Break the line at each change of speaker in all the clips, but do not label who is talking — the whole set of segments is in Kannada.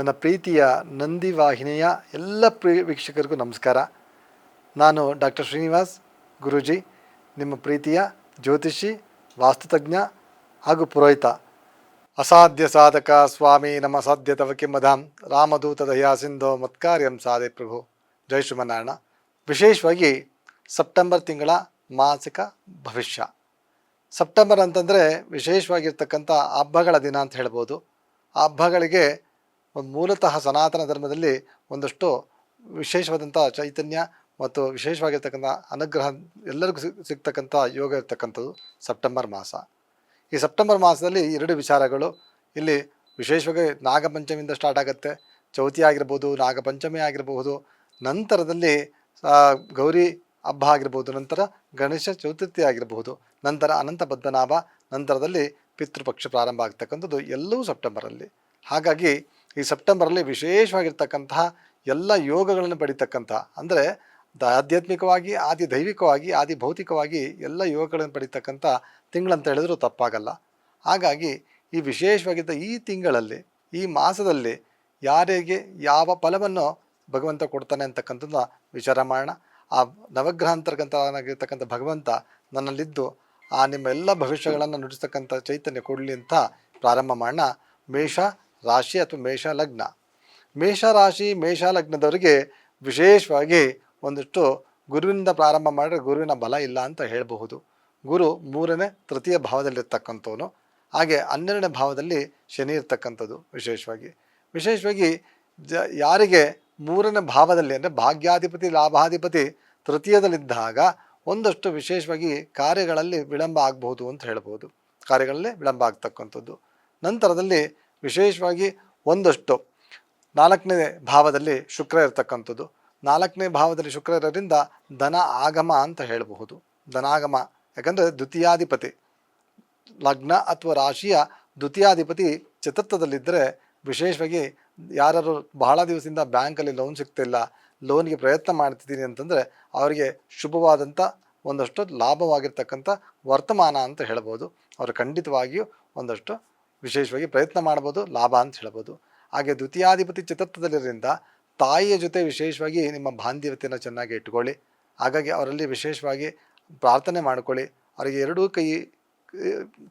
ನನ್ನ ಪ್ರೀತಿಯ ನಂದಿ ವಾಹಿನಿಯ ಎಲ್ಲ ಪ್ರಿಯ ವೀಕ್ಷಕರಿಗೂ ನಮಸ್ಕಾರ. ನಾನು ಡಾಕ್ಟರ್ ಶ್ರೀನಿವಾಸ್ ಗುರೂಜಿ, ನಿಮ್ಮ ಪ್ರೀತಿಯ ಜ್ಯೋತಿಷಿ ವಾಸ್ತುತಜ್ಞ ಹಾಗೂ ಪುರೋಹಿತ. ಅಸಾಧ್ಯ ಸಾಧಕ ಸ್ವಾಮಿ ನಮ್ಮ ಸಾಧ್ಯ ತವ ಕಿಮ್ಮಧಾಂ ರಾಮದೂತ ದಯಾ ಸಿಂಧೋ ಮತ್ಕಾರ್ಯಂ ಸಾಧೆ ಪ್ರಭು. ಜೈ ಶ್ರೀಮನಾರಾಯಣ ವಿಶೇಷವಾಗಿ ಸೆಪ್ಟೆಂಬರ್ ತಿಂಗಳ ಮಾಸಿಕ ಭವಿಷ್ಯ. ಸೆಪ್ಟೆಂಬರ್ ಅಂತಂದರೆ ವಿಶೇಷವಾಗಿರ್ತಕ್ಕಂಥ ಹಬ್ಬಗಳ ದಿನ ಅಂತ ಹೇಳ್ಬೋದು. ಆ ಹಬ್ಬಗಳಿಗೆ ಒಂದು ಮೂಲತಃ ಸನಾತನ ಧರ್ಮದಲ್ಲಿ ಒಂದಷ್ಟು ವಿಶೇಷವಾದಂಥ ಚೈತನ್ಯ ಮತ್ತು ವಿಶೇಷವಾಗಿರ್ತಕ್ಕಂಥ ಅನುಗ್ರಹ ಎಲ್ಲರಿಗೂ ಸಿಗ್, ಸಿಗ್ತಕ್ಕಂಥ ಯೋಗ ಇರ್ತಕ್ಕಂಥದ್ದು ಸೆಪ್ಟೆಂಬರ್ ಮಾಸ. ಈ ಸೆಪ್ಟೆಂಬರ್ ಮಾಸದಲ್ಲಿ ಎರಡು ವಿಚಾರಗಳು ಇಲ್ಲಿ ವಿಶೇಷವಾಗಿ ನಾಗಪಂಚಮಿಯಿಂದ ಸ್ಟಾರ್ಟ್ ಆಗುತ್ತೆ. ಚೌತಿ ಆಗಿರ್ಬೋದು, ನಾಗಪಂಚಮಿ ಆಗಿರಬಹುದು ನಂತರದಲ್ಲಿ ಗೌರಿ ಹಬ್ಬ ಆಗಿರ್ಬೋದು, ನಂತರ ಗಣೇಶ ಚತುರ್ಥಿ ಆಗಿರಬಹುದು ನಂತರ ಅನಂತ ಪದ್ಮನಾಭ, ನಂತರದಲ್ಲಿ ಪಿತೃಪಕ್ಷ ಪ್ರಾರಂಭ ಆಗ್ತಕ್ಕಂಥದ್ದು ಎಲ್ಲವೂ ಸೆಪ್ಟೆಂಬರಲ್ಲಿ. ಹಾಗಾಗಿ ಈ ಸೆಪ್ಟೆಂಬರಲ್ಲಿ ವಿಶೇಷವಾಗಿರ್ತಕ್ಕಂತಹ ಎಲ್ಲ ಯೋಗಗಳನ್ನು ಪಡಿತಕ್ಕಂಥ, ಅಂದರೆ ಆಧ್ಯಾತ್ಮಿಕವಾಗಿ, ಆದಿ ದೈವಿಕವಾಗಿ, ಆದಿ ಭೌತಿಕವಾಗಿ ಎಲ್ಲ ಯೋಗಗಳನ್ನು ಪಡಿತಕ್ಕಂಥ ತಿಂಗಳಂತ ಹೇಳಿದರೂ ತಪ್ಪಾಗಲ್ಲ. ಹಾಗಾಗಿ ಈ ವಿಶೇಷವಾಗಿದ್ದ ಈ ತಿಂಗಳಲ್ಲಿ, ಈ ಮಾಸದಲ್ಲಿ ಯಾರಿಗೆ ಯಾವ ಫಲವನ್ನು ಭಗವಂತ ಕೊಡ್ತಾನೆ ಅಂತಕ್ಕಂಥದ್ದನ್ನ ವಿಚಾರ ಮಾಡೋಣ. ಆ ನವಗ್ರಹ ಅಂತರ್ಗತನಾಗಿರ್ತಕ್ಕಂಥ ಭಗವಂತ ನನ್ನಲ್ಲಿದ್ದು, ಆ ನಿಮ್ಮ ಎಲ್ಲ ಭವಿಷ್ಯಗಳನ್ನು ನುಡಿಸ್ತಕ್ಕಂಥ ಚೈತನ್ಯ ಕೊಡಲಿ ಅಂತ ಪ್ರಾರಂಭ ಮಾಡೋಣ. ಮೇಷ ರಾಶಿ ಅಥವಾ ಮೇಷ ಲಗ್ನ. ಮೇಷ ರಾಶಿ, ಮೇಷ ಲಗ್ನದವರಿಗೆ ವಿಶೇಷವಾಗಿ ಒಂದಿಷ್ಟು ಗುರುವಿನಿಂದ ಪ್ರಾರಂಭ ಮಾಡಿದ್ರೆ ಗುರುವಿನ ಬಲ ಇಲ್ಲ ಅಂತ ಹೇಳಬಹುದು. ಗುರು ಮೂರನೇ ತೃತೀಯ ಭಾವದಲ್ಲಿರ್ತಕ್ಕಂಥವನು. ಹಾಗೆ ಹನ್ನೆರಡನೇ ಭಾವದಲ್ಲಿ ಶನಿ ಇರ್ತಕ್ಕಂಥದ್ದು ವಿಶೇಷವಾಗಿ. ವಿಶೇಷವಾಗಿ ಜ ಯಾರಿಗೆ ಮೂರನೇ ಭಾವದಲ್ಲಿ ಅಂದರೆ ಭಾಗ್ಯಾಧಿಪತಿ, ಲಾಭಾಧಿಪತಿ ತೃತೀಯದಲ್ಲಿದ್ದಾಗ ಒಂದಷ್ಟು ವಿಶೇಷವಾಗಿ ಕಾರ್ಯಗಳಲ್ಲಿ ವಿಳಂಬ ಆಗಬಹುದು ಅಂತ ಹೇಳ್ಬೋದು ಕಾರ್ಯಗಳಲ್ಲಿ ವಿಳಂಬ ಆಗ್ತಕ್ಕಂಥದ್ದು. ನಂತರದಲ್ಲಿ ವಿಶೇಷವಾಗಿ ಒಂದಷ್ಟು. ನಾಲ್ಕನೇ ಭಾವದಲ್ಲಿ ಶುಕ್ರ ಇರತಕ್ಕಂಥದ್ದು. ನಾಲ್ಕನೇ ಭಾವದಲ್ಲಿ ಶುಕ್ರ ಇರೋದ್ರಿಂದ ಧನ ಆಗಮ ಅಂತ ಹೇಳಬಹುದು. ಧನಾಗಮ ಯಾಕಂದರೆ ದ್ವಿತೀಯಾಧಿಪತಿ. ಲಗ್ನ ಅಥವಾ ರಾಶಿಯ ದ್ವಿತೀಯಾಧಿಪತಿ ಚತುರ್ಥದಲ್ಲಿದ್ದರೆ ವಿಶೇಷವಾಗಿ ಯಾರು ಬಹಳ ದಿವಸದಿಂದ ಬ್ಯಾಂಕಲ್ಲಿ ಲೋನ್ ಸಿಗ್ತಿಲ್ಲ, ಲೋನ್ಗೆ ಪ್ರಯತ್ನ ಮಾಡ್ತಿದ್ದೀನಿ ಅಂತಂದರೆ ಅವರಿಗೆ ಶುಭವಾದಂಥ ಒಂದಷ್ಟು ಲಾಭವಾಗಿರ್ತಕ್ಕಂಥ ವರ್ತಮಾನ ಅಂತ ಹೇಳ್ಬೋದು ಅವರು ಖಂಡಿತವಾಗಿಯೂ ಒಂದಷ್ಟು ವಿಶೇಷವಾಗಿ ಪ್ರಯತ್ನ ಮಾಡ್ಬೋದು, ಲಾಭ ಅಂತ ಹೇಳ್ಬೋದು. ಹಾಗೆ ದ್ವಿತೀಯಾಧಿಪತಿ ಚತುರ್ಥದಲ್ಲಿರೋದ್ರಿಂದ ತಾಯಿಯ ಜೊತೆ ವಿಶೇಷವಾಗಿ ನಿಮ್ಮ ಬಾಂಧವ್ಯತೆಯನ್ನು ಚೆನ್ನಾಗಿ ಇಟ್ಕೊಳ್ಳಿ. ಹಾಗಾಗಿ ಅವರಲ್ಲಿ ವಿಶೇಷವಾಗಿ ಪ್ರಾರ್ಥನೆ ಮಾಡ್ಕೊಳ್ಳಿ. ಅವರಿಗೆ ಎರಡೂ ಕೈ,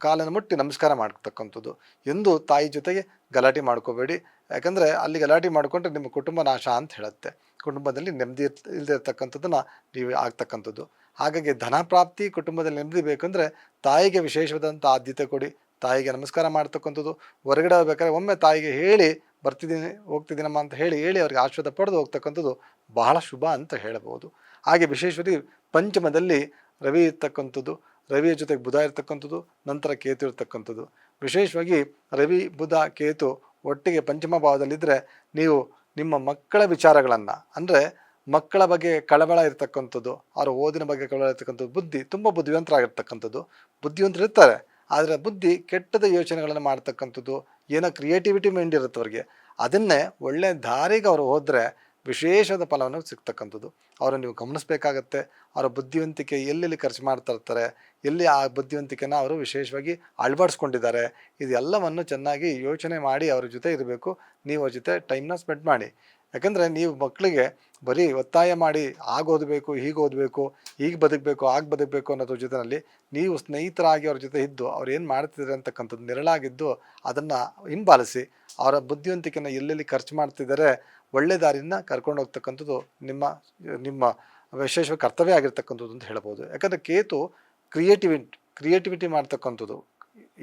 ಕಾಲನ್ನು ಮುಟ್ಟಿ ನಮಸ್ಕಾರ ಮಾಡ್ತಕ್ಕಂಥದ್ದು. ಎಂದು ತಾಯಿ ಜೊತೆಗೆ ಗಲಾಟೆ ಮಾಡ್ಕೋಬೇಡಿ. ಯಾಕಂದರೆ ಅಲ್ಲಿ ಗಲಾಟೆ ಮಾಡಿಕೊಂಡ್ರೆ ನಿಮ್ಮ ಕುಟುಂಬ ನಾಶ ಅಂತ ಹೇಳುತ್ತೆ. ಕುಟುಂಬದಲ್ಲಿ ನೆಮ್ಮದಿ ಇಲ್ಲದೆ ಇರ್ತಕ್ಕಂಥದ್ದನ್ನು ನೀವು ಆಗ್ತಕ್ಕಂಥದ್ದು. ಹಾಗಾಗಿ ಧನ ಪ್ರಾಪ್ತಿ ಕುಟುಂಬದಲ್ಲಿ ನೆಮ್ಮದಿ ಬೇಕಂದರೆ ತಾಯಿಗೆ ವಿಶೇಷವಾದಂಥ ಆದ್ಯತೆ ಕೊಡಿ. ತಾಯಿಗೆ ನಮಸ್ಕಾರ ಮಾಡ್ತಕ್ಕಂಥದ್ದು. ಹೊರಗಡೆ ಹೋಗ್ಬೇಕಾದ್ರೆ ಒಮ್ಮೆ ತಾಯಿಗೆ ಹೇಳಿ, ಬರ್ತಿದ್ದೀನಿ, ಹೋಗ್ತಿದ್ದೀನಮ್ಮ ಅಂತ ಹೇಳಿ ಹೇಳಿ ಅವ್ರಿಗೆ ಆಶ್ವಾದ ಪಡೆದು ಹೋಗ್ತಕ್ಕಂಥದ್ದು ಬಹಳ ಶುಭ ಅಂತ ಹೇಳಬಹುದು ಹಾಗೆ ವಿಶೇಷವಾಗಿ ಪಂಚಮದಲ್ಲಿ ರವಿ ಇರ್ತಕ್ಕಂಥದ್ದು, ರವಿಯ ಜೊತೆಗೆ ಬುಧ ಇರ್ತಕ್ಕಂಥದ್ದು, ನಂತರ ಕೇತು ಇರ್ತಕ್ಕಂಥದ್ದು. ವಿಶೇಷವಾಗಿ ರವಿ, ಬುಧ, ಕೇತು ಒಟ್ಟಿಗೆ ಪಂಚಮ ಭಾವದಲ್ಲಿದ್ದರೆ ನೀವು ನಿಮ್ಮ ಮಕ್ಕಳ ವಿಚಾರಗಳನ್ನು, ಅಂದರೆ ಮಕ್ಕಳ ಬಗ್ಗೆ ಕಳವಳ ಇರ್ತಕ್ಕಂಥದ್ದು, ಅವರ ಓದಿನ ಬಗ್ಗೆ ಕಳವಳ ಇರ್ತಕ್ಕಂಥದ್ದು, ಬುದ್ಧಿ, ತುಂಬ ಬುದ್ಧಿವಂತರಾಗಿರ್ತಕ್ಕಂಥದ್ದು. ಬುದ್ಧಿವಂತರು ಇರ್ತಾರೆ ಆದರೆ ಬುದ್ಧಿ ಕೆಟ್ಟದ ಯೋಚನೆಗಳನ್ನು ಮಾಡ್ತಕ್ಕಂಥದ್ದು, ಏನೋ ಕ್ರಿಯೇಟಿವಿಟಿ ಮೈಂಡ್ ಇರುತ್ತೆ ಅವ್ರಿಗೆ. ಅದನ್ನೇ ಒಳ್ಳೆಯ ದಾರಿಗೆ ಅವರು ಹೋದರೆ ವಿಶೇಷದ ಫಲವನ್ನು ಸಿಗ್ತಕ್ಕಂಥದ್ದು. ಅವರು ನೀವು ಗಮನಿಸಬೇಕಾಗತ್ತೆ. ಅವರ ಬುದ್ಧಿವಂತಿಕೆ ಎಲ್ಲೆಲ್ಲಿ ಖರ್ಚು ಮಾಡ್ತಾ ಇರ್ತಾರೆ, ಎಲ್ಲಿ ಆ ಬುದ್ಧಿವಂತಿಕೆನ ಅವರು ವಿಶೇಷವಾಗಿ ಅಳವಡಿಸ್ಕೊಂಡಿದ್ದಾರೆ, ಇದೆಲ್ಲವನ್ನು ಚೆನ್ನಾಗಿ ಯೋಚನೆ ಮಾಡಿ ಅವ್ರ ಜೊತೆ ಇರಬೇಕು. ನೀವು ಅವ್ರ ಜೊತೆ ಟೈಮ್ನ ಸ್ಪೆಂಡ್ ಮಾಡಿ. ಯಾಕಂದರೆ ನೀವು ಮಕ್ಕಳಿಗೆ ಬರೀ ಒತ್ತಾಯ ಮಾಡಿ ಆಗ ಓದಬೇಕು ಹೀಗೆ ಓದಬೇಕು, ಹೀಗೆ ಬದುಕಬೇಕು ಆಗ ಬದುಕಬೇಕು ಅನ್ನೋದ್ರ ಜೊತೆಯಲ್ಲಿ ನೀವು ಸ್ನೇಹಿತರಾಗಿ ಅವ್ರ ಜೊತೆ ಇದ್ದು, ಅವ್ರು ಏನು ಮಾಡ್ತಿದ್ದಾರೆ ಅಂತಕ್ಕಂಥದ್ದು ನೆರಳಾಗಿದ್ದು ಅದನ್ನು ಹಿಂಬಾಲಿಸಿ, ಅವರ ಬುದ್ಧಿವಂತಿಕೆನ ಎಲ್ಲೆಲ್ಲಿ ಖರ್ಚು ಮಾಡ್ತಿದ್ದಾರೆ, ಒಳ್ಳೆ ದಾರಿನ ಕರ್ಕೊಂಡು ಹೋಗ್ತಕ್ಕಂಥದ್ದು ನಿಮ್ಮ ನಿಮ್ಮ ವಿಶೇಷ ಕರ್ತವ್ಯ ಆಗಿರ್ತಕ್ಕಂಥದ್ದು ಅಂತ ಹೇಳ್ಬೋದು. ಯಾಕಂದರೆ ಕೇತು ಕ್ರಿಯೇಟಿವಿಟಿ ಕ್ರಿಯೇಟಿವಿಟಿ ಮಾಡ್ತಕ್ಕಂಥದ್ದು,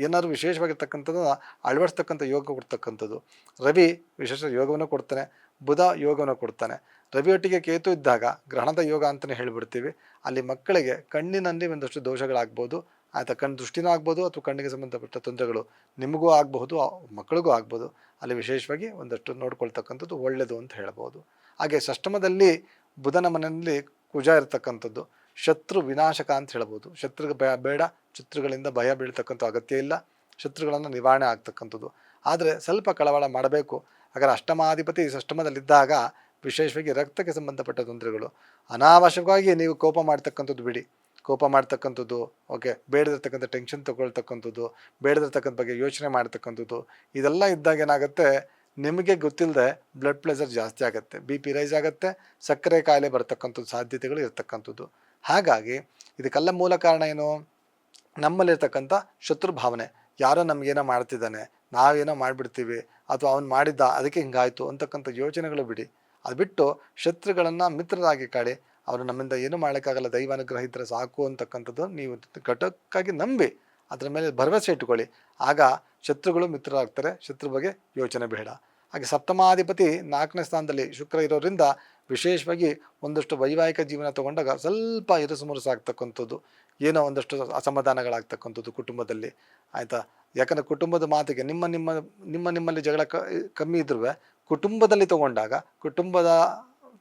ಏನಾದ್ರು ವಿಶೇಷವಾಗಿರ್ತಕ್ಕಂಥದ್ದನ್ನ ಅಳವಡಿಸ್ತಕ್ಕಂಥ ಯೋಗ ಕೊಡ್ತಕ್ಕಂಥದ್ದು. ರವಿ ವಿಶೇಷ ಯೋಗವನ್ನು ಕೊಡ್ತಾನೆ. ಬುಧ ಯೋಗವನ್ನು ಕೊಡ್ತಾನೆ. ರವಿಯೊಟ್ಟಿಗೆ ಕೇತು ಇದ್ದಾಗ ಗ್ರಹಣದ ಯೋಗ ಅಂತಲೇ ಹೇಳಿಬಿಡ್ತೀವಿ. ಅಲ್ಲಿ ಮಕ್ಕಳಿಗೆ ಕಣ್ಣಿನಲ್ಲಿ ಒಂದಷ್ಟು ದೋಷಗಳಾಗ್ಬೋದು ಆಯ್ತಾ ಕಣ್ಣು ದೃಷ್ಟಿನೂ ಆಗ್ಬೋದು ಅಥವಾ ಕಣ್ಣಿಗೆ ಸಂಬಂಧಪಟ್ಟ ತೊಂದರೆಗಳು ನಿಮಗೂ ಆಗಬಹುದು ಮಕ್ಕಳಿಗೂ ಆಗ್ಬೋದು. ಅಲ್ಲಿ ವಿಶೇಷವಾಗಿ ಒಂದಷ್ಟು ನೋಡ್ಕೊಳ್ತಕ್ಕಂಥದ್ದು ಒಳ್ಳೆಯದು ಅಂತ ಹೇಳ್ಬೋದು. ಹಾಗೆ ಷಷ್ಟಮದಲ್ಲಿ ಬುಧನ ಮನೆಯಲ್ಲಿ ಕುಜ ಇರತಕ್ಕಂಥದ್ದು. ಶತ್ರು ವಿನಾಶಕ ಅಂತ ಹೇಳ್ಬೋದು. ಶತ್ರುಗೆ ಭಯ ಬೇಡ, ಶತ್ರುಗಳಿಂದ ಭಯ ಬೀಳ್ತಕ್ಕಂಥ ಅಗತ್ಯ ಇಲ್ಲ. ಶತ್ರುಗಳನ್ನು ನಿವಾರಣೆ ಆಗ್ತಕ್ಕಂಥದ್ದು. ಆದರೆ ಸ್ವಲ್ಪ ಕಳವಳ ಮಾಡಬೇಕು. ಹಾಗಾದ್ರೆ ಅಷ್ಟಮಾಧಿಪತಿ ಅಷ್ಟಮದಲ್ಲಿದ್ದಾಗ ವಿಶೇಷವಾಗಿ ರಕ್ತಕ್ಕೆ ಸಂಬಂಧಪಟ್ಟ ತೊಂದರೆಗಳು. ಅನಾವಶ್ಯಕವಾಗಿ ನೀವು ಕೋಪ ಮಾಡ್ತಕ್ಕಂಥದ್ದು ಬಿಡಿ. ಕೋಪ ಮಾಡ್ತಕ್ಕಂಥದ್ದು, ಓಕೆ, ಬೇಡದಿರ್ತಕ್ಕಂಥ ಟೆನ್ಷನ್ ತಗೊಳ್ತಕ್ಕಂಥದ್ದು, ಬೇಡದಿರ್ತಕ್ಕಂಥ ಬಗ್ಗೆ ಯೋಚನೆ ಮಾಡ್ತಕ್ಕಂಥದ್ದು, ಇದೆಲ್ಲ ಇದ್ದಾಗ ಏನಾಗುತ್ತೆ? ನಿಮಗೆ ಗೊತ್ತಿಲ್ಲದೆ ಬ್ಲಡ್ ಪ್ರೆಷರ್ ಜಾಸ್ತಿ ಆಗುತ್ತೆ ಬಿ ಪಿ ರೈಸ್ ಆಗುತ್ತೆ, ಸಕ್ಕರೆ ಕಾಯಿಲೆ ಬರ್ತಕ್ಕಂಥದ್ದು ಸಾಧ್ಯತೆಗಳು ಇರತಕ್ಕಂಥದ್ದು. ಹಾಗಾಗಿ ಇದಕ್ಕೆಲ್ಲ ಮೂಲ ಕಾರಣ ಏನು? ನಮ್ಮಲ್ಲಿರ್ತಕ್ಕಂಥ ಶತ್ರು ಭಾವನೆ. ಯಾರೋ ನಮಗೇನೋ ಮಾಡ್ತಿದ್ದಾನೆ ನಾವೇನೋ ಮಾಡಿಬಿಡ್ತೀವಿ ಅಥವಾ ಅವ್ನು ಮಾಡಿದ್ದ ಅದಕ್ಕೆ ಹಿಂಗಾಯಿತು ಅಂತಕ್ಕಂಥ ಯೋಚನೆಗಳು ಬಿಡಿ. ಅದು ಬಿಟ್ಟು ಶತ್ರುಗಳನ್ನು ಮಿತ್ರರಾಗಿ ಕಾಡಿ. ಅವರು ನಮ್ಮಿಂದ ಏನು ಮಾಡೋಕ್ಕಾಗಲ್ಲ ದೈವ ಅನುಗ್ರಹ ಇದ್ದರೆ ಸಾಕು ಅಂತಕ್ಕಂಥದ್ದು ನೀವು ಘಟಕ್ಕಾಗಿ ನಂಬಿ, ಅದರ ಮೇಲೆ ಭರವಸೆ ಇಟ್ಕೊಳ್ಳಿ ಆಗ ಶತ್ರುಗಳು ಮಿತ್ರರಾಗ್ತಾರೆ, ಶತ್ರು ಬಗ್ಗೆ ಯೋಚನೆ ಬೇಡ. ಹಾಗೆ ಸಪ್ತಮಾಧಿಪತಿ ನಾಲ್ಕನೇ ಸ್ಥಾನದಲ್ಲಿ ಶುಕ್ರ ಇರೋದ್ರಿಂದ ವಿಶೇಷವಾಗಿ ಒಂದಷ್ಟು ವೈವಾಹಿಕ ಜೀವನ ತಗೊಂಡಾಗ ಸ್ವಲ್ಪ ಇರುಸು ಮುರುಸು ಆಗ್ತಕ್ಕಂಥದ್ದು ಏನೋ ಒಂದಷ್ಟು ಅಸಮಾಧಾನಗಳಾಗ್ತಕ್ಕಂಥದ್ದು ಕುಟುಂಬದಲ್ಲಿ, ಆಯಿತಾ? ಯಾಕಂದರೆ ಕುಟುಂಬದ ಮಾತಿಗೆ ನಿಮ್ಮ ನಿಮ್ಮ ನಿಮ್ಮ ನಿಮ್ಮಲ್ಲಿ ಜಗಳ ಕ, ಕಮ್ಮಿ ಇದ್ರೂ ಕುಟುಂಬದಲ್ಲಿ ತಗೊಂಡಾಗ ಕುಟುಂಬದ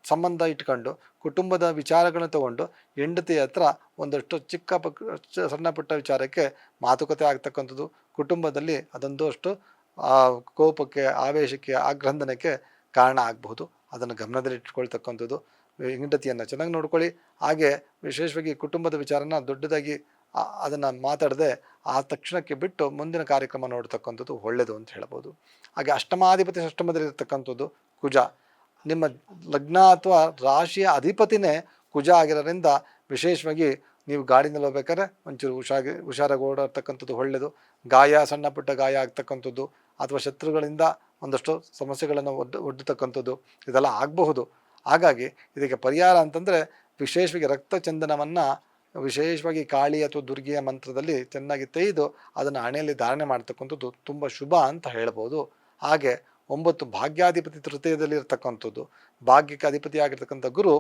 ಸಂಬಂಧ ಇಟ್ಕೊಂಡು ಕುಟುಂಬದ ವಿಚಾರಗಳನ್ನು ತಗೊಂಡು ಹೆಂಡತಿ ಹತ್ರ ಒಂದಷ್ಟು ಚಿಕ್ಕ ಪಕ್ ಸಣ್ಣ ಪುಟ್ಟ ವಿಚಾರಕ್ಕೆ ಮಾತುಕತೆ ಆಗ್ತಕ್ಕಂಥದ್ದು ಕುಟುಂಬದಲ್ಲಿ ಅದೊಂದಷ್ಟು ಕೋಪಕ್ಕೆ, ಆವೇಶಕ್ಕೆ ಆಗ್ರಂದನಕ್ಕೆ ಕಾರಣ ಆಗಬಹುದು. ಅದನ್ನು ಗಮನದಲ್ಲಿಟ್ಕೊಳ್ತಕ್ಕಂಥದ್ದು. ಹೆಂಡತಿಯನ್ನು ಚೆನ್ನಾಗಿ ನೋಡ್ಕೊಳ್ಳಿ. ಹಾಗೆ ವಿಶೇಷವಾಗಿ ಕುಟುಂಬದ ವಿಚಾರನ ದೊಡ್ಡದಾಗಿ ಅದನ್ನು ಮಾತಾಡದೆ ಆ ತಕ್ಷಣಕ್ಕೆ ಬಿಟ್ಟು ಮುಂದಿನ ಕಾರ್ಯಕ್ರಮ ನೋಡ್ತಕ್ಕಂಥದ್ದು ಒಳ್ಳೆಯದು ಅಂತ ಹೇಳ್ಬೋದು. ಹಾಗೆ ಅಷ್ಟಮಾಧಿಪತಿ ಅಷ್ಟಮದಲ್ಲಿರ್ತಕ್ಕಂಥದ್ದು ಕುಜ. ನಿಮ್ಮ ಲಗ್ನ ಅಥವಾ ರಾಶಿಯ ಅಧಿಪತಿನೇ ಕುಜ ಆಗಿರೋದ್ರಿಂದ ವಿಶೇಷವಾಗಿ ನೀವು ಗಾಡಿನಲ್ಲಿ ಹೋಗ್ಬೇಕಾದ್ರೆ ಒಂಚೂರು ಹುಷಾಗಿ ಹುಷಾರಾಗಿ ಓಡಾಡ್ತಕ್ಕಂಥದ್ದು ಒಳ್ಳೆಯದು ಗಾಯ, ಸಣ್ಣ ಪುಟ್ಟ ಗಾಯ ಆಗ್ತಕ್ಕಂಥದ್ದು ಅಥವಾ ಶತ್ರುಗಳಿಂದ ಒಂದಷ್ಟು ಸಮಸ್ಯೆಗಳನ್ನು ಒಡ್ಡ, ಒಡ್ಡತಕ್ಕಂಥದ್ದು ಇದೆಲ್ಲ ಆಗಬಹುದು. ಹಾಗಾಗಿ ಇದಕ್ಕೆ ಪರಿಹಾರ ಅಂತಂದರೆ ವಿಶೇಷವಾಗಿ ರಕ್ತ ಚಂದನವನ್ನು ವಿಶೇಷವಾಗಿ ಕಾಳಿ ಅಥವಾ ದುರ್ಗಿಯ ಮಂತ್ರದಲ್ಲಿ ಚೆನ್ನಾಗಿ ತೆಗೆದು ಅದನ್ನು ಹಣೆಯಲ್ಲಿ ಧಾರಣೆ ಮಾಡ್ತಕ್ಕಂಥದ್ದು ತುಂಬ ಶುಭ ಅಂತ ಹೇಳ್ಬೋದು. ಹಾಗೆ ಒಂಬತ್ತು ಭಾಗ್ಯಾಧಿಪತಿ ತೃತೀಯದಲ್ಲಿ ಇರ್ತಕ್ಕಂಥದ್ದು. ಭಾಗ್ಯಕ್ಕೆ ಅಧಿಪತಿಯಾಗಿರ್ತಕ್ಕಂಥ ಗುರು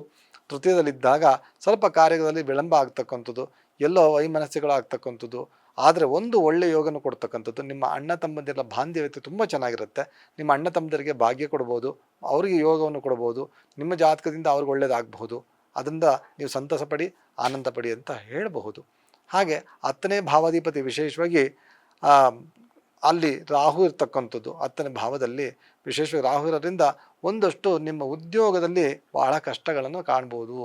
ತೃತೀಯದಲ್ಲಿದ್ದಾಗ ಸ್ವಲ್ಪ ಕಾರ್ಯದಲ್ಲಿ ವಿಳಂಬ ಆಗ್ತಕ್ಕಂಥದ್ದು. ಎಲ್ಲೋ ವೈಮನಸ್ಸುಗಳಾಗ್ತಕ್ಕಂಥದ್ದು ಆದರೆ ಒಂದು ಒಳ್ಳೆಯ ಯೋಗನ ಕೊಡ್ತಕ್ಕಂಥದ್ದು ನಿಮ್ಮ ಅಣ್ಣ ತಮ್ಮಂದಿರ ಬಾಂಧವ್ಯತೆ ತುಂಬ ಚೆನ್ನಾಗಿರುತ್ತೆ. ನಿಮ್ಮ ಅಣ್ಣ ತಮ್ಮಂದರಿಗೆ ಭಾಗ್ಯ ಕೊಡ್ಬೋದು, ಅವರಿಗೆ ಯೋಗವನ್ನು ಕೊಡ್ಬೋದು, ನಿಮ್ಮ ಜಾತಕದಿಂದ ಅವ್ರಿಗೆ ಒಳ್ಳೇದಾಗಬಹುದು. ಅದರಿಂದ ನೀವು ಸಂತಸ ಪಡಿ, ಆನಂದ ಪಡಿ ಅಂತ ಹೇಳಬಹುದು. ಹಾಗೆ ಹತ್ತನೇ ಭಾವಾಧಿಪತಿ ವಿಶೇಷವಾಗಿ ಅಲ್ಲಿ ರಾಹು ಇರ್ತಕ್ಕಂಥದ್ದು. ಹತ್ತನೇ ಭಾವದಲ್ಲಿ ವಿಶೇಷವಾಗಿ ರಾಹು ಇರೋದ್ರಿಂದ ಒಂದಷ್ಟು ನಿಮ್ಮ ಉದ್ಯೋಗದಲ್ಲಿ ಬಹಳ ಕಷ್ಟಗಳನ್ನು ಕಾಣ್ಬೋದು.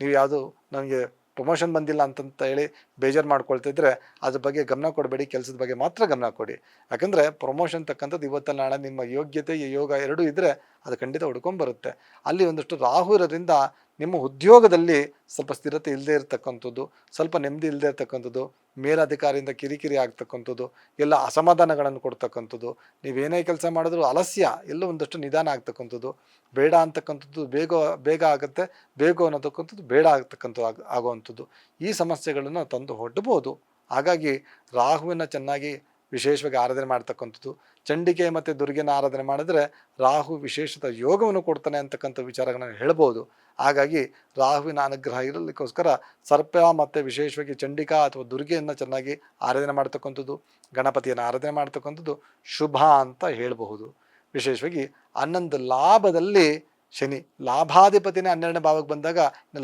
ನೀವು ಯಾವುದು ನನಗೆ ಪ್ರಮೋಷನ್ ಬಂದಿಲ್ಲ ಅಂತಂತ ಹೇಳಿ ಬೇಜಾರು ಮಾಡ್ಕೊಳ್ತಿದ್ರೆ ಅದ್ರ ಬಗ್ಗೆ ಗಮನ ಕೊಡಬೇಡಿ, ಕೆಲಸದ ಬಗ್ಗೆ ಮಾತ್ರ ಗಮನ ಕೊಡಿ. ಯಾಕಂದರೆ ಪ್ರಮೋಷನ್ ತಕ್ಕಂಥದ್ದು ಇವತ್ತಲ್ಲ, ನಾಳೆ ನಿಮ್ಮ ಯೋಗ್ಯತೆ ಯೋಗ ಎರಡೂ ಇದ್ದರೆ ಅದು ಖಂಡಿತ ಹುಡ್ಕೊಂಬರುತ್ತೆ ಅಲ್ಲಿ ಒಂದಷ್ಟು ರಾಹು ಇರೋದ್ರಿಂದ ನಿಮ್ಮ ಉದ್ಯೋಗದಲ್ಲಿ ಸ್ವಲ್ಪ ಸ್ಥಿರತೆ ಇಲ್ಲದೆ ಇರತಕ್ಕಂಥದ್ದು, ಸ್ವಲ್ಪ ನೆಮ್ಮದಿ ಇಲ್ಲದೆ ಇರತಕ್ಕಂಥದ್ದು, ಮೇಲಧಿಕಾರಿಯಿಂದ ಕಿರಿಕಿರಿ ಆಗ್ತಕ್ಕಂಥದ್ದು, ಎಲ್ಲ ಅಸಮಾಧಾನಗಳನ್ನು ಕೊಡ್ತಕ್ಕಂಥದ್ದು ನೀವೇನೇ ಕೆಲಸ ಮಾಡಿದ್ರು ಅಲಸ್ಯ, ಎಲ್ಲ ಒಂದಷ್ಟು ನಿಧಾನ ಆಗ್ತಕ್ಕಂಥದ್ದು. ಬೇಡ ಅಂತಕ್ಕಂಥದ್ದು ಬೇಗ ಬೇಗ ಆಗುತ್ತೆ, ಬೇಗ ಅನ್ನತಕ್ಕಂಥದ್ದು ಬೇಡ ಆಗ್ತಕ್ಕಂಥದ್ದು ಆಗ, ಆಗುವಂಥದ್ದು. ಈ ಸಮಸ್ಯೆಗಳನ್ನು ತಂದು ಹೊಡ್ಬೋದು ಹಾಗಾಗಿ ರಾಹುವಿನ ಚೆನ್ನಾಗಿ ವಿಶೇಷವಾಗಿ ಆರಾಧನೆ ಮಾಡ್ತಕ್ಕಂಥದ್ದು. ಚಂಡಿಕೆ ಮತ್ತು ದುರ್ಗೆನ ಆರಾಧನೆ ಮಾಡಿದ್ರೆ ರಾಹು ವಿಶೇಷದ ಯೋಗವನ್ನು ಕೊಡ್ತಾನೆ ಅಂತಕ್ಕಂಥ ವಿಚಾರಗಳನ್ನು ಹೇಳ್ಬೋದು. ಹಾಗಾಗಿ ರಾಹುವಿನ ಅನುಗ್ರಹ ಇರಲಿಕ್ಕೋಸ್ಕರ ಸರ್ಪ ಮತ್ತು ವಿಶೇಷವಾಗಿ ಚಂಡಿಕಾ ಅಥವಾ ದುರ್ಗೆಯನ್ನು ಚೆನ್ನಾಗಿ ಆರಾಧನೆ ಮಾಡ್ತಕ್ಕಂಥದ್ದು, ಗಣಪತಿಯನ್ನು ಆರಾಧನೆ ಮಾಡ್ತಕ್ಕಂಥದ್ದು ಶುಭ ಅಂತ ಹೇಳಬಹುದು. ವಿಶೇಷವಾಗಿ ಹನ್ನೊಂದು ಲಾಭದಲ್ಲಿ ಶನಿ, ಲಾಭಾಧಿಪತಿನೇ ಹನ್ನೆರಡನೇ ಭಾವಕ್ಕೆ ಬಂದಾಗ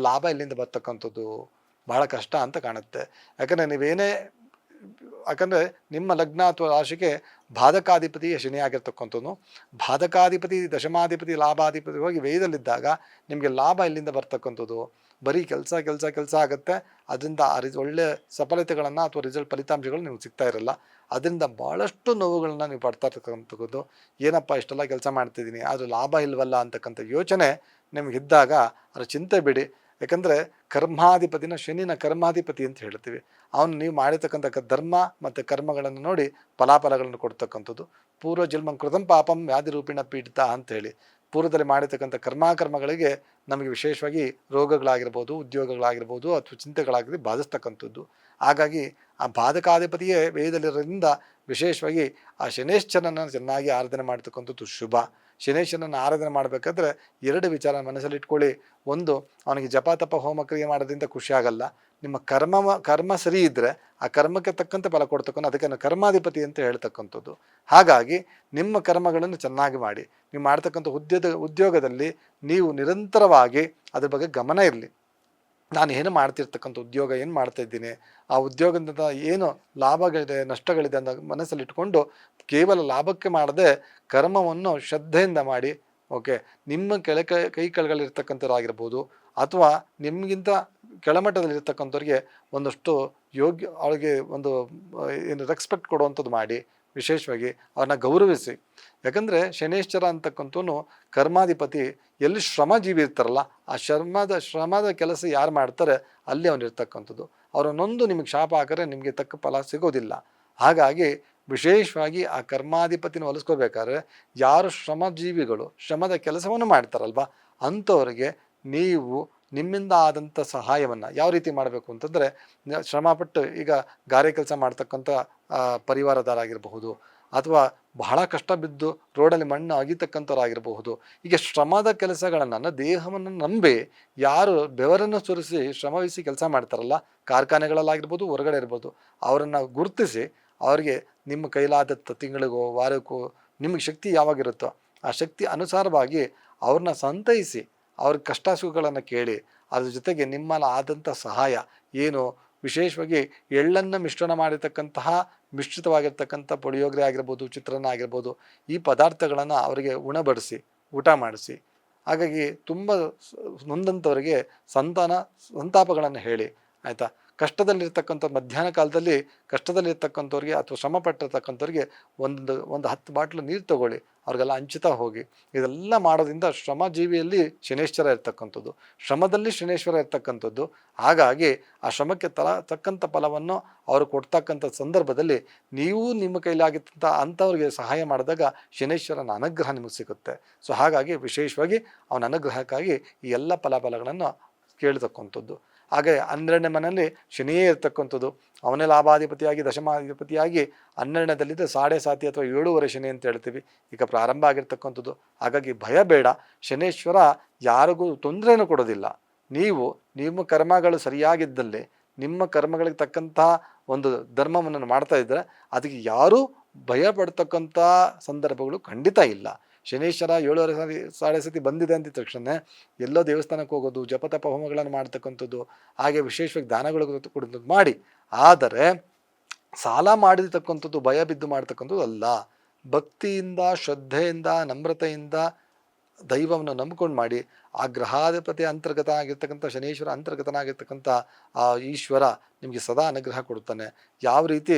ಲಾಭ ಇಲ್ಲಿಂದ ಬರ್ತಕ್ಕಂಥದ್ದು. ಬಹಳ ಕಷ್ಟ ಅಂತ ಕಾಣುತ್ತೆ. ಯಾಕಂದರೆ ನೀವೇನೇ ಯಾಕಂದರೆ ನಿಮ್ಮ ಲಗ್ನ ಅಥವಾ ರಾಶಿಗೆ ಬಾಧಕಾಧಿಪತಿ ಶನಿ ಆಗಿರ್ತಕ್ಕಂಥದ್ದು. ಬಾಧಕಾಧಿಪತಿ ದಶಮಾಧಿಪತಿ, ಲಾಭಾಧಿಪತಿ ಹೋಗಿ ವೇಯದಲ್ಲಿದ್ದಾಗ ನಿಮಗೆ ಲಾಭ ಇಲ್ಲಿಂದ ಬರ್ತಕ್ಕಂಥದ್ದು. ಬರೀ ಕೆಲಸ ಕೆಲಸ ಕೆಲಸ ಆಗುತ್ತೆ. ಅದರಿಂದ ಆ ರಿ ಒಳ್ಳೆ ಸಫಲತೆಗಳನ್ನು ಅಥವಾ ರಿಸಲ್ಟ್ ಫಲಿತಾಂಶಗಳು ನಿಮ್ಗೆ ಸಿಗ್ತಾ ಇರಲ್ಲ. ಅದರಿಂದ ಭಾಳಷ್ಟು ನೋವುಗಳನ್ನ ನೀವು ಪಡ್ತಾ ಇರ್ತಕ್ಕಂಥದ್ದು. ಏನಪ್ಪ ಇಷ್ಟೆಲ್ಲ ಕೆಲಸ ಮಾಡ್ತಿದ್ದೀನಿ, ಆದರೆ ಲಾಭ ಇಲ್ವಲ್ಲ ಅಂತಕ್ಕಂಥ ಯೋಚನೆ ನಿಮ್ಗೆ ಇದ್ದಾಗ, ಅದರ ಚಿಂತೆ ಬಿಡಿ. ಯಾಕಂದರೆ ಕರ್ಮಾಧಿಪತಿನ ಶನಿನ ಕರ್ಮಾಧಿಪತಿ ಅಂತ ಹೇಳ್ತೀವಿ. ಅವನು ನೀವು ಮಾಡಿರ್ತಕ್ಕಂಥ ಧರ್ಮ ಮತ್ತು ಕರ್ಮಗಳನ್ನು ನೋಡಿ ಫಲಾಫಲಗಳನ್ನು ಕೊಡ್ತಕ್ಕಂಥದ್ದು. ಪೂರ್ವ ಜನ್ಮ ಕೃತಂ ಪಾಪಂ ವ್ಯಾಧಿ ರೂಪಿಣ ಪೀಡಿತ ಅಂತ ಹೇಳಿ. ಪೂರ್ವದಲ್ಲಿ ಮಾಡಿರ್ತಕ್ಕಂಥ ಕರ್ಮಾಕರ್ಮಗಳಿಗೆ ನಮಗೆ ವಿಶೇಷವಾಗಿ ರೋಗಗಳಾಗಿರ್ಬೋದು, ಉದ್ಯೋಗಗಳಾಗಿರ್ಬೋದು ಅಥವಾ ಚಿಂತೆಗಳಾಗಿ ಬಾಧಿಸ್ತಕ್ಕಂಥದ್ದು. ಹಾಗಾಗಿ ಆ ಬಾಧಕಾಧಿಪತಿಯೇ ವೇದದಲ್ಲಿರೋದ್ರಿಂದ ವಿಶೇಷವಾಗಿ ಆ ಶನೇಶ್ವರನನ್ನು ಚೆನ್ನಾಗಿ ಆರಾಧನೆ ಮಾಡ್ತಕ್ಕಂಥದ್ದು ಶುಭ. ಶನೇಶ್ವರನನ್ನು ಆರಾಧನೆ ಮಾಡಬೇಕಾದ್ರೆ ಎರಡು ವಿಚಾರ ಮನಸ್ಸಲ್ಲಿಟ್ಕೊಳ್ಳಿ ಒಂದು, ಅವನಿಗೆ ಜಪಾತಪ ಹೋಮಕ್ರಿಯೆ ಹೋಮ ಕ್ರಿಯೆ ಮಾಡೋದ್ರಿಂದ ಖುಷಿ ಆಗಲ್ಲ. ನಿಮ್ಮ ಕರ್ಮ ಕರ್ಮ ಸರಿ ಇದ್ದರೆ ಆ ಕರ್ಮಕ್ಕೆ ತಕ್ಕಂತೆ ಫಲ ಕೊಡ್ತಕ್ಕಂಥ, ಅದಕ್ಕೆ ಕರ್ಮಾಧಿಪತಿ ಅಂತ ಹೇಳ್ತಕ್ಕಂಥದ್ದು. ಹಾಗಾಗಿ ನಿಮ್ಮ ಕರ್ಮಗಳನ್ನು ಚೆನ್ನಾಗಿ ಮಾಡಿ. ನೀವು ಮಾಡ್ತಕ್ಕಂಥ ಉದ್ಯೋಗ ಉದ್ಯೋಗದಲ್ಲಿ ನೀವು ನಿರಂತರವಾಗಿ ಅದ್ರ ಬಗ್ಗೆ ಗಮನ ಇರಲಿ. ನಾನು ಏನು ಮಾಡ್ತಿರ್ತಕ್ಕಂಥ ಉದ್ಯೋಗ ಏನು ಮಾಡ್ತಾ ಇದ್ದೀನಿ, ಆ ಉದ್ಯೋಗದಿಂದ ಏನು ಲಾಭಗಳಿದೆ, ನಷ್ಟಗಳಿದೆ ಅಂತ ಮನಸ್ಸಲ್ಲಿಟ್ಕೊಂಡು ಕೇವಲ ಲಾಭಕ್ಕೆ ಮಾಡದೆ ಕರ್ಮವನ್ನು ಶ್ರದ್ಧೆಯಿಂದ ಮಾಡಿ ಓಕೆ ನಿಮ್ಮ ಕೆಳ ಕೈ ಕೈ ಅಥವಾ ನಿಮಗಿಂತ ಕೆಳಮಟ್ಟದಲ್ಲಿರ್ತಕ್ಕಂಥವ್ರಿಗೆ ಒಂದಷ್ಟು ಯೋಗ್ಯ ಅವಳಿಗೆ ಒಂದು ಏನು ರೆಸ್ಪೆಕ್ಟ್ ಕೊಡುವಂಥದ್ದು ಮಾಡಿ ವಿಶೇಷವಾಗಿ ಅವ್ರನ್ನ ಗೌರವಿಸಿ. ಯಾಕಂದರೆ ಶನೇಶ್ವರ ಅಂತಕ್ಕಂಥವನು ಕರ್ಮಾಧಿಪತಿ, ಎಲ್ಲಿ ಶ್ರಮಜೀವಿ ಇರ್ತಾರಲ್ಲ, ಆ ಶ್ರಮದ ಶ್ರಮದ ಕೆಲಸ ಯಾರು ಮಾಡ್ತಾರೆ, ಅಲ್ಲಿ ಅವನು ಇರ್ತಕ್ಕಂಥದ್ದು. ಅವರನ್ನೊಂದು ನಿಮಗೆ ಶಾಪ ಹಾಕಿದ್ರೆ ನಿಮಗೆ ತಕ್ಕ ಫಲ ಸಿಗೋದಿಲ್ಲ. ಹಾಗಾಗಿ ವಿಶೇಷವಾಗಿ ಆ ಕರ್ಮಾಧಿಪತಿನ ಹೊಲಿಸ್ಕೋಬೇಕಾದ್ರೆ ಯಾರು ಶ್ರಮಜೀವಿಗಳು, ಶ್ರಮದ ಕೆಲಸವನ್ನು ಮಾಡ್ತಾರಲ್ವ, ಅಂಥವ್ರಿಗೆ ನೀವು ನಿಮ್ಮಿಂದ ಆದಂಥ ಸಹಾಯವನ್ನು ಯಾವ ರೀತಿ ಮಾಡಬೇಕು ಅಂತಂದರೆ ಶ್ರಮಪಟ್ಟು ಈಗ ಗಾರೆ ಕೆಲಸ ಮಾಡ್ತಕ್ಕಂಥ ಪರಿವಾರದವರಾಗಿರಬಹುದು ಅಥವಾ ಬಹಳ ಕಷ್ಟ ಬಿದ್ದು ರೋಡಲ್ಲಿ ಮಣ್ಣು ಅಗಿತಕ್ಕಂಥವರಾಗಿರಬಹುದು. ಹೀಗೆ ಶ್ರಮದ ಕೆಲಸಗಳನ್ನು ದೇಹವನ್ನು ನಂಬಿ ಯಾರು ಬೆವರನ್ನು ಸುರಿಸಿ ಶ್ರಮವಹಿಸಿ ಕೆಲಸ ಮಾಡ್ತಾರಲ್ಲ, ಕಾರ್ಖಾನೆಗಳಲ್ಲಾಗಿರ್ಬೋದು, ಹೊರಗಡೆ ಇರ್ಬೋದು, ಅವರನ್ನು ಗುರುತಿಸಿ ಅವರಿಗೆ ನಿಮ್ಮ ಕೈಲಾದ ತಿಂಗಳಿಗೋ, ವಾರಕ್ಕೋ ನಿಮಗೆ ಶಕ್ತಿ ಯಾವಾಗಿರುತ್ತೋ, ಆ ಶಕ್ತಿ ಅನುಸಾರವಾಗಿ ಅವ್ರನ್ನ ಸಂತೈಸಿ ಅವ್ರ ಕಷ್ಟ ಸುಖಗಳನ್ನು ಕೇಳಿ, ಅದ್ರ ಜೊತೆಗೆ ನಿಮ್ಮಲ್ಲಿ ಆದಂಥ ಸಹಾಯ, ಏನು? ವಿಶೇಷವಾಗಿ ಎಳ್ಳನ್ನು ಮಿಶ್ರಣ ಮಾಡಿರ್ತಕ್ಕಂತಹ, ಮಿಶ್ರಿತವಾಗಿರ್ತಕ್ಕಂಥ ಪುಳಿಯೋಗರೆ ಆಗಿರ್ಬೋದು, ಚಿತ್ರಾನ್ನ ಆಗಿರ್ಬೋದು, ಈ ಪದಾರ್ಥಗಳನ್ನು ಅವರಿಗೆ ಉಣಬಡಿಸಿ, ಊಟ ಮಾಡಿಸಿ, ಹಾಗಾಗಿ ತುಂಬ ನೊಂದಂಥವರಿಗೆ ಸಂತಾನ, ಸಂತಾಪಗಳನ್ನು ಹೇಳಿ, ಆಯಿತಾ? ಕಷ್ಟದಲ್ಲಿರ್ತಕ್ಕಂಥ, ಮಧ್ಯಾಹ್ನ ಕಾಲದಲ್ಲಿ ಕಷ್ಟದಲ್ಲಿರ್ತಕ್ಕಂಥವ್ರಿಗೆ ಅಥವಾ ಶ್ರಮ ಪಟ್ಟಿರ್ತಕ್ಕಂಥವ್ರಿಗೆ ಒಂದು ಒಂದು ಹತ್ತು ಬಾಟ್ಲು ನೀರು ತಗೊಳ್ಳಿ, ಅವ್ರಿಗೆಲ್ಲ ಹಂಚುತ್ತಾ ಹೋಗಿ. ಇದೆಲ್ಲ ಮಾಡೋದ್ರಿಂದ ಶ್ರಮ ಜೀವಿಯಲ್ಲಿ ಶನೇಶ್ವರ ಇರ್ತಕ್ಕಂಥದ್ದು. ಶ್ರಮದಲ್ಲಿ ಶನೇಶ್ವರ ಇರ್ತಕ್ಕಂಥದ್ದು. ಹಾಗಾಗಿ ಆ ಶ್ರಮಕ್ಕೆ ತಲ, ತಕ್ಕಂಥ ಫಲವನ್ನು ಅವರು ಕೊಡ್ತಕ್ಕಂಥ ಸಂದರ್ಭದಲ್ಲಿ ನೀವು ನಿಮ್ಮ ಕೈಲಾಗಿದ್ದಂಥ ಅಂಥವ್ರಿಗೆ ಸಹಾಯ ಮಾಡಿದಾಗ ಶನೇಶ್ವರನ ಅನುಗ್ರಹ ನಿಮಗೆ ಸಿಗುತ್ತೆ. ಸೊ ಹಾಗಾಗಿ ವಿಶೇಷವಾಗಿ ಅವನ ಅನುಗ್ರಹಕ್ಕಾಗಿ ಈ ಎಲ್ಲ ಫಲಾಫಲಗಳನ್ನು ಕೇಳ್ತಕ್ಕಂಥದ್ದು. ಹಾಗೆ ಹನ್ನೆರಡನೇ ಮನೆಯಲ್ಲಿ ಶನಿಯೇ ಇರ್ತಕ್ಕಂಥದ್ದು. ಅವನೇ ಲಾಭಾಧಿಪತಿಯಾಗಿ, ದಶಮಾಧಿಪತಿಯಾಗಿ ಹನ್ನೆರಡನೇದಲ್ಲಿದ್ದರೆ ಸಾಡೆ ಸಾತಿ ಅಥವಾ ಏಳೂವರೆ ಶನಿ ಅಂತ ಹೇಳ್ತೀವಿ. ಈಗ ಪ್ರಾರಂಭ ಆಗಿರ್ತಕ್ಕಂಥದ್ದು. ಹಾಗಾಗಿ ಭಯ ಬೇಡ. ಶನೇಶ್ವರ ಯಾರಿಗೂ ತೊಂದರೆನೂ ಕೊಡೋದಿಲ್ಲ. ನೀವು, ನಿಮ್ಮ ಕರ್ಮಗಳು ಸರಿಯಾಗಿದ್ದಲ್ಲಿ, ನಿಮ್ಮ ಕರ್ಮಗಳಿಗೆ ತಕ್ಕಂತಹ ಒಂದು ಧರ್ಮವನ್ನು ಮಾಡ್ತಾ ಇದ್ದರೆ, ಅದಕ್ಕೆ ಯಾರೂ ಭಯ ಪಡ್ತಕ್ಕಂಥ ಸಂದರ್ಭಗಳು ಖಂಡಿತ ಇಲ್ಲ. ಶನೇಶ್ವರ ಏಳುವರೆ ಸತಿ ಸಾಡೆ ಸತಿ ಬಂದಿದೆ ಅಂದಿದ ತಕ್ಷಣ ಎಲ್ಲೋ ದೇವಸ್ಥಾನಕ್ಕೆ ಹೋಗೋದು, ಜಪತಪ ಹೋಮಗಳನ್ನು ಮಾಡ್ತಕ್ಕಂಥದ್ದು, ಹಾಗೆ ವಿಶೇಷವಾಗಿ ದಾನಗಳು ಕೊಡೋದು ಮಾಡಿ. ಆದರೆ ಸಾಲ ಮಾಡಿರ್ತಕ್ಕಂಥದ್ದು, ಭಯ ಬಿದ್ದು ಮಾಡ್ತಕ್ಕಂಥದ್ದು ಅಲ್ಲ. ಭಕ್ತಿಯಿಂದ, ಶ್ರದ್ಧೆಯಿಂದ, ನಮ್ರತೆಯಿಂದ ದೈವವನ್ನು ನಂಬ್ಕೊಂಡು ಮಾಡಿ. ಆ ಗ್ರಹಾಧಿಪತಿ ಅಂತರ್ಗತ ಆಗಿರ್ತಕ್ಕಂಥ, ಶನೀಶ್ವರ ಅಂತರ್ಗತನಾಗಿರ್ತಕ್ಕಂಥ ಆ ಈಶ್ವರ ನಿಮಗೆ ಸದಾ ಅನುಗ್ರಹ ಕೊಡ್ತಾನೆ. ಯಾವ ರೀತಿ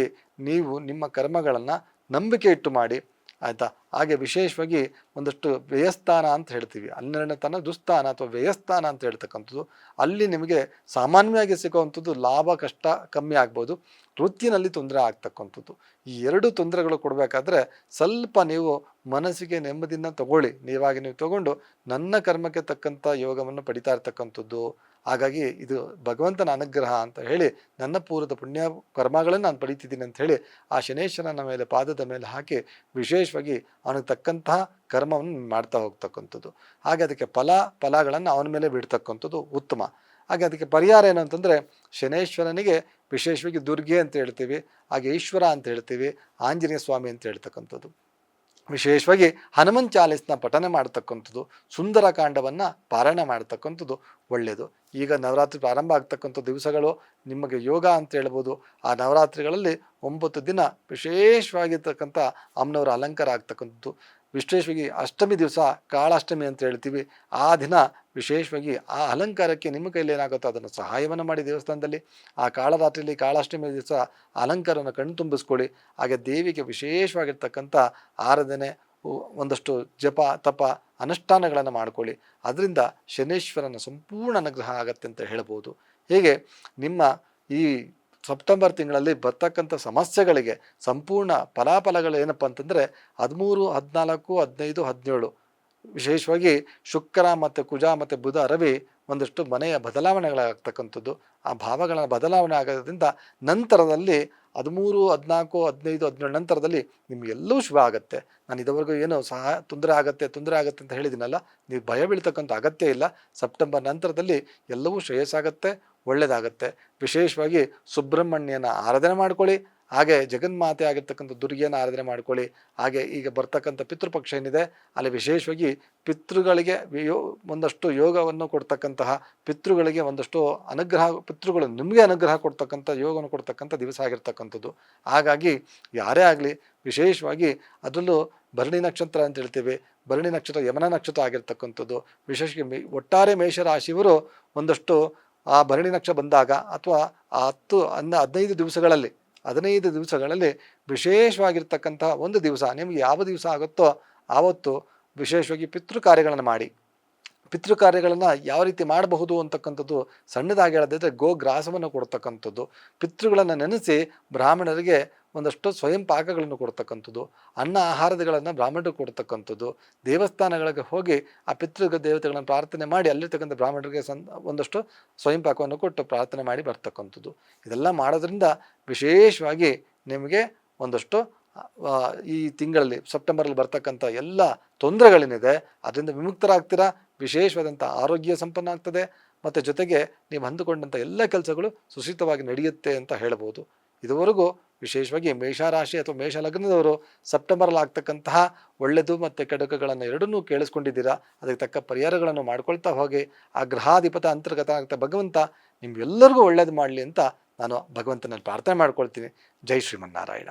ನೀವು ನಿಮ್ಮ ಕರ್ಮಗಳನ್ನು ನಂಬಿಕೆ ಇಟ್ಟು ಮಾಡಿ ಆಯಿತಾ? ಹಾಗೆ ವಿಶೇಷವಾಗಿ ಒಂದಷ್ಟು ವ್ಯಯಸ್ಥಾನ ಅಂತ ಹೇಳ್ತೀವಿ. ಹನ್ನೆರಡನೇ ತನ ದುಸ್ಥಾನ ಅಥವಾ ವ್ಯಯಸ್ಥಾನ ಅಂತ ಹೇಳ್ತಕ್ಕಂಥದ್ದು. ಅಲ್ಲಿ ನಿಮಗೆ ಸಾಮಾನ್ಯವಾಗಿ ಸಿಗುವಂಥದ್ದು ಲಾಭ, ಕಷ್ಟ ಕಮ್ಮಿ ಆಗ್ಬೋದು. ವೃತ್ತಿನಲ್ಲಿ ತೊಂದರೆ ಆಗ್ತಕ್ಕಂಥದ್ದು. ಈ ಎರಡು ತೊಂದರೆಗಳು ಕೊಡಬೇಕಾದ್ರೆ ಸ್ವಲ್ಪ ನೀವು ಮನಸ್ಸಿಗೆ ನೆಮ್ಮದಿನ ತಗೊಳ್ಳಿ. ನೀವಾಗಿ ನೀವು ತಗೊಂಡು ನನ್ನ ಕರ್ಮಕ್ಕೆ ತಕ್ಕಂಥ ಯೋಗವನ್ನು ಪಡಿತಾ ಇರ್ತಕ್ಕಂಥದ್ದು. ಹಾಗಾಗಿ ಇದು ಭಗವಂತನ ಅನುಗ್ರಹ ಅಂತ ಹೇಳಿ ನನ್ನ ಪೂರ್ವದ ಪುಣ್ಯ ಕರ್ಮಗಳನ್ನು ನಾನು ಪಡಿತಿದ್ದೀನಿ ಅಂತ ಹೇಳಿ ಆ ಶನೇಶ್ವರನ ಮೇಲೆ ಪಾದದ ಮೇಲೆ ಹಾಕಿ ವಿಶೇಷವಾಗಿ ಅವನಿಗೆ ತಕ್ಕಂತಹ ಕರ್ಮವನ್ನು ಮಾಡ್ತಾ ಹೋಗ್ತಕ್ಕಂಥದ್ದು. ಹಾಗೆ ಅದಕ್ಕೆ ಫಲ, ಫಲಗಳನ್ನು ಅವನ ಮೇಲೆ ಬಿಡ್ತಕ್ಕಂಥದ್ದು ಉತ್ತಮ. ಹಾಗೆ ಅದಕ್ಕೆ ಪರಿಹಾರ ಏನು ಅಂತಂದರೆ ಶನೇಶ್ವರನಿಗೆ ವಿಶೇಷವಾಗಿ ದುರ್ಗೆ ಅಂತ ಹೇಳ್ತೀವಿ, ಹಾಗೆ ಈಶ್ವರ ಅಂತ ಹೇಳ್ತೀವಿ, ಆಂಜನೇಯ ಸ್ವಾಮಿ ಅಂತ ಹೇಳ್ತಕ್ಕಂಥದ್ದು. ವಿಶೇಷವಾಗಿ ಹನುಮನ್ ಚಾಲೀಸ್ನ ಪಠನೆ ಮಾಡ್ತಕ್ಕಂಥದ್ದು ಸುಂದರ ಕಾಂಡವನ್ನು ಪಾರಾಯಣ ಮಾಡ್ತಕ್ಕಂಥದ್ದು ಒಳ್ಳೆಯದು ಈಗ ನವರಾತ್ರಿ ಪ್ರಾರಂಭ ಆಗ್ತಕ್ಕಂಥ ದಿವಸಗಳು ನಿಮಗೆ ಯೋಗ ಅಂತ ಹೇಳ್ಬೋದು. ಆ ನವರಾತ್ರಿಗಳಲ್ಲಿ ಒಂಬತ್ತು ದಿನ ವಿಶೇಷವಾಗಿರ್ತಕ್ಕಂಥ ಅಮ್ಮನವರ ಅಲಂಕಾರ ಆಗ್ತಕ್ಕಂಥದ್ದು. ವಿಶೇಷವಾಗಿ ಅಷ್ಟಮಿ ದಿವಸ ಕಾಳಾಷ್ಟಮಿ ಅಂತ ಹೇಳ್ತೀವಿ. ಆ ದಿನ ವಿಶೇಷವಾಗಿ ಆ ಅಲಂಕಾರಕ್ಕೆ ನಿಮ್ಮ ಕೈಯಲ್ಲಿ ಏನಾಗುತ್ತೋ ಅದನ್ನು ಸಹಾಯವನ್ನು ಮಾಡಿ ದೇವಸ್ಥಾನದಲ್ಲಿ, ಆ ಕಾಳರಾತ್ರಿಯಲ್ಲಿ ಕಾಳಾಷ್ಟಮಿ ದಿವಸ ಅಲಂಕಾರವನ್ನು ಕಣ್ಣು ತುಂಬಿಸ್ಕೊಳ್ಳಿ. ಹಾಗೆ ದೇವಿಗೆ ವಿಶೇಷವಾಗಿರ್ತಕ್ಕಂಥ ಆರಾಧನೆ ಒಂದಷ್ಟು ಜಪ, ತಪ, ಅನುಷ್ಠಾನಗಳನ್ನು ಮಾಡ್ಕೊಳ್ಳಿ. ಅದರಿಂದ ಶನೇಶ್ವರನ ಸಂಪೂರ್ಣ ಅನುಗ್ರಹ ಆಗತ್ತೆ ಅಂತ ಹೇಳ್ಬೋದು. ಹೀಗೆ ನಿಮ್ಮ ಈ ಸೆಪ್ಟೆಂಬರ್ ತಿಂಗಳಲ್ಲಿ ಬರ್ತಕ್ಕಂಥ ಸಮಸ್ಯೆಗಳಿಗೆ ಸಂಪೂರ್ಣ ಫಲಾಫಲಗಳು ಏನಪ್ಪ ಅಂತಂದರೆ, ಹದಿಮೂರು, ಹದಿನಾಲ್ಕು, ಹದಿನೈದು, ಹದಿನೇಳು ವಿಶೇಷವಾಗಿ ಶುಕ್ರ ಮತ್ತು ಕುಜ ಮತ್ತು ಬುಧ, ರವಿ ಒಂದಷ್ಟು ಮನೆಯ ಬದಲಾವಣೆಗಳಾಗ್ತಕ್ಕಂಥದ್ದು. ಆ ಭಾವಗಳ ಬದಲಾವಣೆ ಆಗೋದ್ರಿಂದ ನಂತರದಲ್ಲಿ ಹದಿಮೂರು, ಹದಿನಾಲ್ಕು, ಹದಿನೈದು, ಹದಿನೇಳು ನಂತರದಲ್ಲಿ ನಿಮಗೆಲ್ಲೂ ಶುಭ ಆಗುತ್ತೆ. ನಾನು ಇದುವರೆಗೂ ಏನು ಸಹ ತೊಂದರೆ ಆಗುತ್ತೆ ತೊಂದರೆ ಆಗುತ್ತೆ ಅಂತ ಹೇಳಿದ್ದೀನಲ್ಲ, ನೀವು ಭಯ ಬೀಳ್ತಕ್ಕಂಥ ಅಗತ್ಯ ಇಲ್ಲ. ಸೆಪ್ಟೆಂಬರ್ ನಂತರದಲ್ಲಿ ಎಲ್ಲವೂ ಶ್ರೇಯಸ್ಸಾಗತ್ತೆ ಒಳ್ಳೆಯದಾಗತ್ತೆ ವಿಶೇಷವಾಗಿ ಸುಬ್ರಹ್ಮಣ್ಯನ ಆರಾಧನೆ ಮಾಡ್ಕೊಳ್ಳಿ. ಹಾಗೆ ಜಗನ್ಮಾತೆ ಆಗಿರ್ತಕ್ಕಂಥ ದುರ್ಗೆಯನ್ನು ಆರಾಧನೆ ಮಾಡ್ಕೊಳ್ಳಿ. ಹಾಗೆ ಈಗ ಬರ್ತಕ್ಕಂಥ ಪಿತೃಪಕ್ಷ ಏನಿದೆ, ಅಲ್ಲಿ ವಿಶೇಷವಾಗಿ ಪಿತೃಗಳಿಗೆ ಯೋ, ಒಂದಷ್ಟು ಯೋಗವನ್ನು ಕೊಡ್ತಕ್ಕಂತಹ ಪಿತೃಗಳಿಗೆ ಒಂದಷ್ಟು ಅನುಗ್ರಹ, ಪಿತೃಗಳು ನಿಮಗೆ ಅನುಗ್ರಹ ಕೊಡ್ತಕ್ಕಂಥ, ಯೋಗವನ್ನು ಕೊಡ್ತಕ್ಕಂಥ ದಿವಸ ಆಗಿರ್ತಕ್ಕಂಥದ್ದು. ಹಾಗಾಗಿ ಯಾರೇ ಆಗಲಿ ವಿಶೇಷವಾಗಿ ಅದರಲ್ಲೂ ಭರಣಿ ನಕ್ಷತ್ರ ಅಂತ ಹೇಳ್ತೀವಿ. ಭರಣಿ ನಕ್ಷತ್ರ ಯಮನ ನಕ್ಷತ್ರ ಆಗಿರ್ತಕ್ಕಂಥದ್ದು. ವಿಶೇಷವಾಗಿ ಒಟ್ಟಾರೆ ಮೇಷರಾಶಿಯವರು ಒಂದಷ್ಟು ಆ ಭರಣಿ ನಕ್ಷತ್ರ ಬಂದಾಗ ಅಥವಾ ಆ ಹತ್ತು, ಹನ್ನ, ಹದಿನೈದು ದಿವಸಗಳಲ್ಲಿ ಹದಿನೈದು ದಿವಸಗಳಲ್ಲಿ ವಿಶೇಷವಾಗಿರ್ತಕ್ಕಂತಹ ಒಂದು ದಿವಸ ನಿಮಗೆ ಯಾವ ದಿವಸ ಆಗುತ್ತೋ ಆವತ್ತು ವಿಶೇಷವಾಗಿ ಪಿತೃ ಕಾರ್ಯಗಳನ್ನು ಮಾಡಿ. ಪಿತೃ ಕಾರ್ಯಗಳನ್ನು ಯಾವ ರೀತಿ ಮಾಡಬಹುದು ಅಂತಕ್ಕಂಥದ್ದು ಸಣ್ಣದಾಗಿ ಹೇಳದಿದ್ದರೆ ಗೋಗ್ರಾಸವನ್ನು ಕೊಡ್ತಕ್ಕಂಥದ್ದು. ಪಿತೃಗಳನ್ನು ನೆನೆಸಿ ಬ್ರಾಹ್ಮಣರಿಗೆ ಒಂದಷ್ಟು ಸ್ವಯಂ ಪಾಕಗಳನ್ನು ಕೊಡ್ತಕ್ಕಂಥದ್ದು, ಅನ್ನ ಆಹಾರಗಳನ್ನು ಬ್ರಾಹ್ಮಣರಿಗೆ ಕೊಡ್ತಕ್ಕಂಥದ್ದು, ದೇವಸ್ಥಾನಗಳಿಗೆ ಹೋಗಿ ಆ ಪಿತೃ ದೇವತೆಗಳನ್ನು ಪ್ರಾರ್ಥನೆ ಮಾಡಿ ಅಲ್ಲಿರ್ತಕ್ಕಂಥ ಬ್ರಾಹ್ಮಣರಿಗೆ ಸಂ, ಒಂದಷ್ಟು ಸ್ವಯಂ ಪಾಕವನ್ನು ಕೊಟ್ಟು ಪ್ರಾರ್ಥನೆ ಮಾಡಿ ಬರ್ತಕ್ಕಂಥದ್ದು. ಇದೆಲ್ಲ ಮಾಡೋದ್ರಿಂದ ವಿಶೇಷವಾಗಿ ನಿಮಗೆ ಒಂದಷ್ಟು ಈ ತಿಂಗಳಲ್ಲಿ ಸೆಪ್ಟೆಂಬರಲ್ಲಿ ಬರ್ತಕ್ಕಂಥ ಎಲ್ಲ ತೊಂದರೆಗಳೇನಿದೆ, ಅದರಿಂದ ವಿಮುಕ್ತರಾಗ್ತೀರಾ? ವಿಶೇಷವಾದಂಥ ಆರೋಗ್ಯ ಸಂಪನ್ನ ಆಗ್ತದೆ, ಮತ್ತು ಜೊತೆಗೆ ನೀವು ಅಂದುಕೊಂಡಂಥ ಎಲ್ಲ ಕೆಲಸಗಳು ಸುಶಿತವಾಗಿ ನಡೆಯುತ್ತೆ ಅಂತ ಹೇಳ್ಬೋದು. ಇದುವರೆಗೂ ವಿಶೇಷವಾಗಿ ಮೇಷರಾಶಿ ಅಥವಾ ಮೇಷ ಲಗ್ನದವರು ಸೆಪ್ಟೆಂಬರಲ್ಲಿ ಆಗ್ತಕ್ಕಂತಹ ಒಳ್ಳೆಯದು ಮತ್ತು ಕೆಡುಕುಗಳನ್ನು ಎರಡನ್ನೂ ಕೇಳಿಸ್ಕೊಂಡಿದ್ದೀರಾ? ಅದಕ್ಕೆ ತಕ್ಕ ಪರಿಹಾರಗಳನ್ನು ಮಾಡ್ಕೊಳ್ತಾ ಹೋಗಿ. ಆ ಗ್ರಹಾಧಿಪತ ಅಂತರ್ಗತ ಆಗ್ತಾ ಭಗವಂತ ನಿಮ್ಗೆಲ್ಲರಿಗೂ ಒಳ್ಳೇದು ಮಾಡಲಿ ಅಂತ ನಾನು ಭಗವಂತನಲ್ಲಿ ಪ್ರಾರ್ಥನೆ ಮಾಡ್ಕೊಳ್ತೀನಿ. ಜೈ ಶ್ರೀಮನ್ನಾರಾಯಣ.